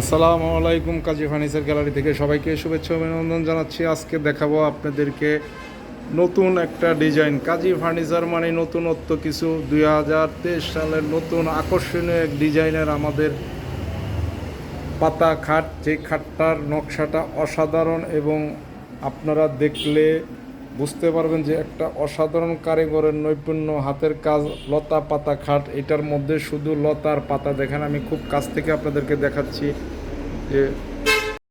আসসালামু আলাইকুম কাজী furniture gallery থেকে সবাইকে শুভেচ্ছা অভিনন্দন জানাচ্ছি। আজকে দেখাবো আপনাদেরকে নতুন একটা ডিজাইন। কাজী ফার্নিচার মানে নতুনত্ব কিছু। দুই হাজার তেইশ সালের নতুন আকর্ষণীয় এক ডিজাইনের আমাদের পাতা খাট। যে খাটটার নকশাটা অসাধারণ এবং আপনারা দেখলে বুঝতে পারবেন যে একটা অসাধারণ কারিগরের নৈপুণ্য, হাতের কাজ, লতা পাতা খাট, এটার মধ্যে শুধু লতার পাতা। দেখেন আমি খুব কাছ থেকে আপনাদেরকে দেখাচ্ছি যে